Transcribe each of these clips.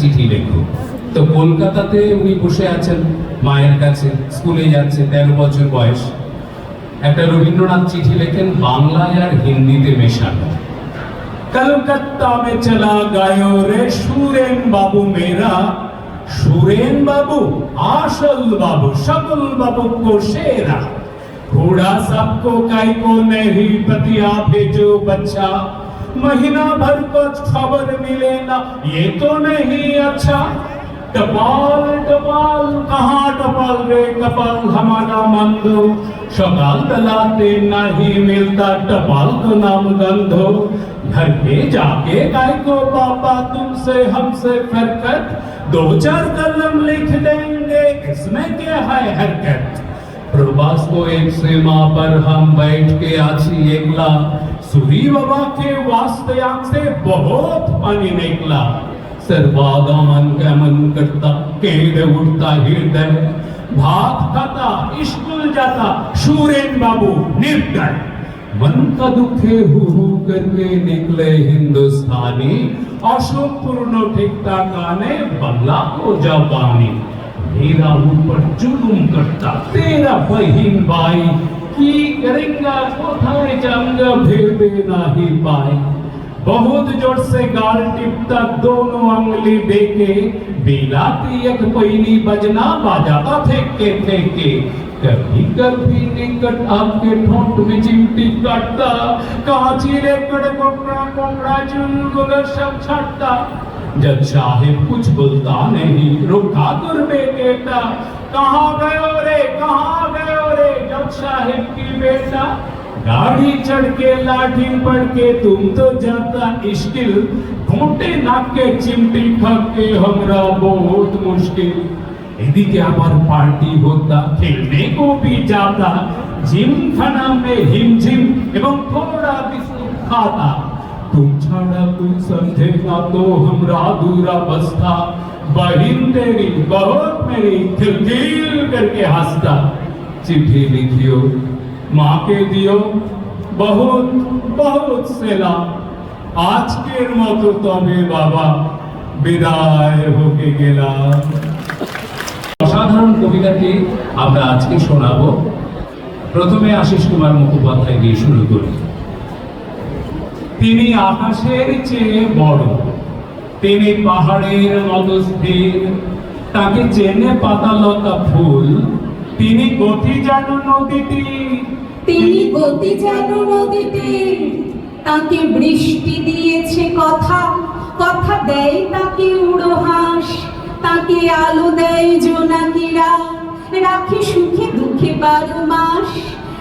চিঠি লেখো। তো কলকাতাতে উনি বসে আছেন, মায়ের কাছে, স্কুলে যাচ্ছে, তেরো বছর বয়স। একটা রবীন্দ্রনাথ চিঠি লেখেন, বাংলায় আর হিন্দিতে মেশানো। কলকাতা মে চলা রে, সুরেন বাবু মেরা। সুরেন বাবু আসল বাবু, সকল বাবু কো সেরা। ঘোড়া সবকো কাইকো নেহি, পতিয়া ভেজো বাচ্চা। महीना भर को खबर मिले ना ये तो नहीं अच्छा। टपाल टपाल, कहाँ टपाल रे? कपाल हमारा मंदो। सकाल तलाते नहीं मिलता। टपाल को नाम गंधो। घर पे जाके काय को, पापा तुमसे, हमसे फरकत। दो चार कलम लिख देंगे। इसमें क्या है हरकत? प्रवास को एक सीमा पर हम बैठ के आछी एकला। सूरी बाबा के वास्ते आँख से बहुत पानी निकला। सर्वागा मन का मन करता, केंद उठता हृदय। भात खाता, स्कूल जाता सूरेन बाबू निर्दय। मन का दुखे हु हु करके निकले हिंदुस्तानी। अशोक पूर्ण ठिकता गाने बंगला को जबानी मेरा ऊपर जुलुम करता, तेरा बहिन भाई, की करेंगा कोথায় जाऊँगा भेदे नहीं पाए बहुत ज़ोर से गाल टिपता दोनों उंगली देके बिलाती एक पैनी बजना बजाता थे के थे के कभी कभी निकट आपके ठोंठ में चिमटी काटता कांची रेकड़ कोकड़ा कोकड़ा चुलगुल सब छाटता। जब चाहे कुछ बोलता नहीं, रुका तुर बेटा। कहा गयो रे, कहा गयो रे? जब चाहे की बेटा, गाड़ी चढ़ के लाठी पढ़ के तुम तो जाता स्टिल घोटे नाक के चिमटी खप के हमरा बहुत मुश्किल। यदि क्या आबार पार्टी होता, खेलने को भी जाता। जिम खाना में हिम हिमझिम एवं थोड़ा बिस्कुट खाता। তুই ছাড়া কোই সমঝে না তো হামরা দূরা বস্তা বহিন তেরি বহুত মেরি খিলখিল করকে হাসতা চিঠি লিখিও মাকে দিও বহুত বহুত সেলা আজকের মতো তবে বাবা বিদায় হতে গেলাম অসাধারণ কবিতাটি আমরা আজকে শোনাবো। প্রথমে আশিস কুমার মুখোপাধ্যায় দিয়ে শুরু করি। তিনি আকাশের চেয়ে বড়। তিনি পাহাড়ের মতো স্থির তাকে চেনে পাতালতা ফুল। তিনি গতি জানো নদীটি তিনি গতি যেন নদীতে। তাকে বৃষ্টি দিয়েছে কথা। কথা দেয় তাকে উড়ো হাঁস তাকে আলো দেয় জোনাকিরা। রাখে সুখে দুঃখে বারো মাস।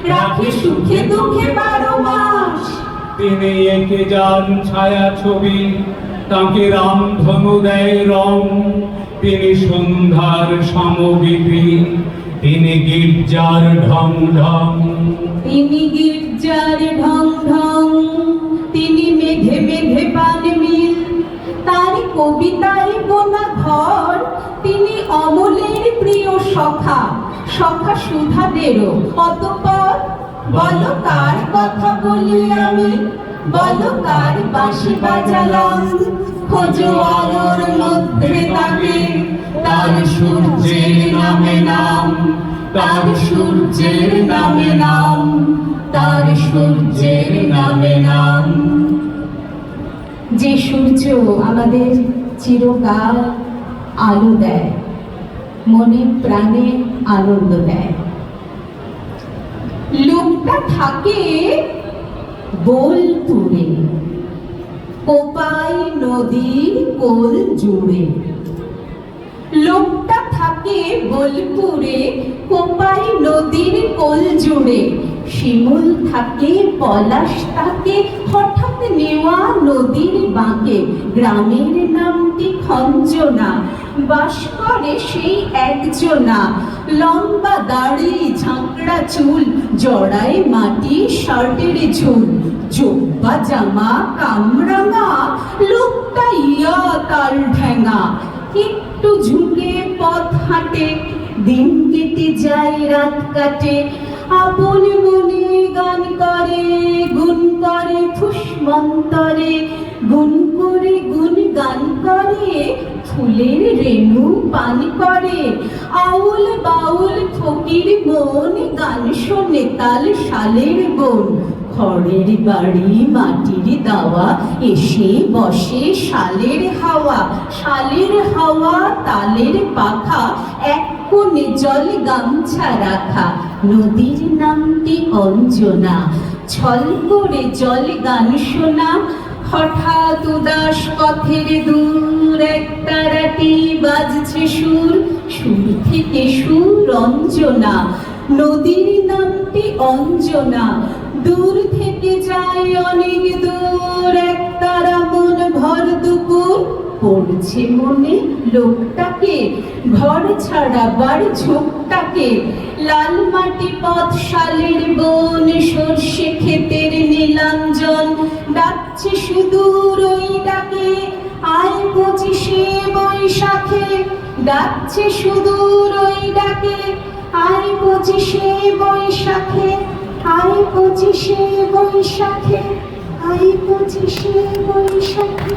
রাখে সুখে দুঃখে বারো মাস। তিনি এঁকে যান ছায়া ছবি, তাকে রাম ধনু দেয় রং। তিনি সন্ধ্যার সমগীতি তিনি গির্জার ঢং ঢং তিনি গির্জার ঢং ঢং তিনি মেঘে মেঘে পান মিল। তার কবিতায় বোনা ঘর, তিনি অমলের প্রিয় সখা সখা সুধাদেরও অতপর। বলো কার কথা বলি আমি বলো কার বাঁশি বাজালাম। খোঁজো আলোর মধ্যে তাকে, তার সূর্যের নামে নাম, তার সূর্যের নামে নাম, তার সূর্যের নামে নাম। যে সূর্য আমাদের চিরকাল আলো দেয়, মনে প্রাণে আনন্দ দেয়। লোকটা থাকে বোলপুরে কোপাই নদীর কোল জুড়ে। লোকটা থাকে বোলপুরে কোপাই নদীর কোল জুড়ে। শিমুল থাকে, পলাশ থাকে, হঠাৎ নেওয়া নদীর বাঁকে। গ্রামের নামটি খঞ্জনা, বাস করে সেই একজনা। লম্বা দাড়ি, ঝাঁকড়া চুল, জড়ায় মাটি, শার্টের ঝুল। জোব্বা জামা, কামরাঙা, লোকটা ইয়া তার ঠেঙা একটু ঝুঁকে পথ হাঁটে, দিন কেটে যায়, রাত কাটে। আপন করে ফুসমন্তরে গুণ করে গুণ গান করে, ফুলের রেণু পান করে। আউল বাউল ফকির মন, গান শোনে তাল শালের বোন। খড়ের বাড়ি মাটির দাওয়া, এসে বসে শালের হাওয়া। শালের হাওয়া তালের পাখা, এক কোণে জল গামছা রাখা। নদীর নামটি অঞ্জনা ছল করে জল গান শোনা। হঠাৎ উদাস পথের দূর একটা রাতি বাজছে সুর। সুর থেকে সুর অঞ্জনা নদীর নামটি অঞ্জনা। দূর থেকে যায় অনেক দূর, এক তারা মন ভর দুপুর। পড়ছে মনে লোকটাকে। ঘর ছাড়াবার ঝোঁকটাকে লাল মাটি পথ শালের বন, সর্ষে ক্ষেতের নীলাঞ্জন। ডাকছে সুদূর ওই ডাকে, আয় পঁচিশে বৈশাখে। ডাকছে সুদূর ওই ডাকে, আয় পঁচিশে বৈশাখে। আয় পঁচিশে বৈশাখে, আয় পঁচিশে বৈশাখে।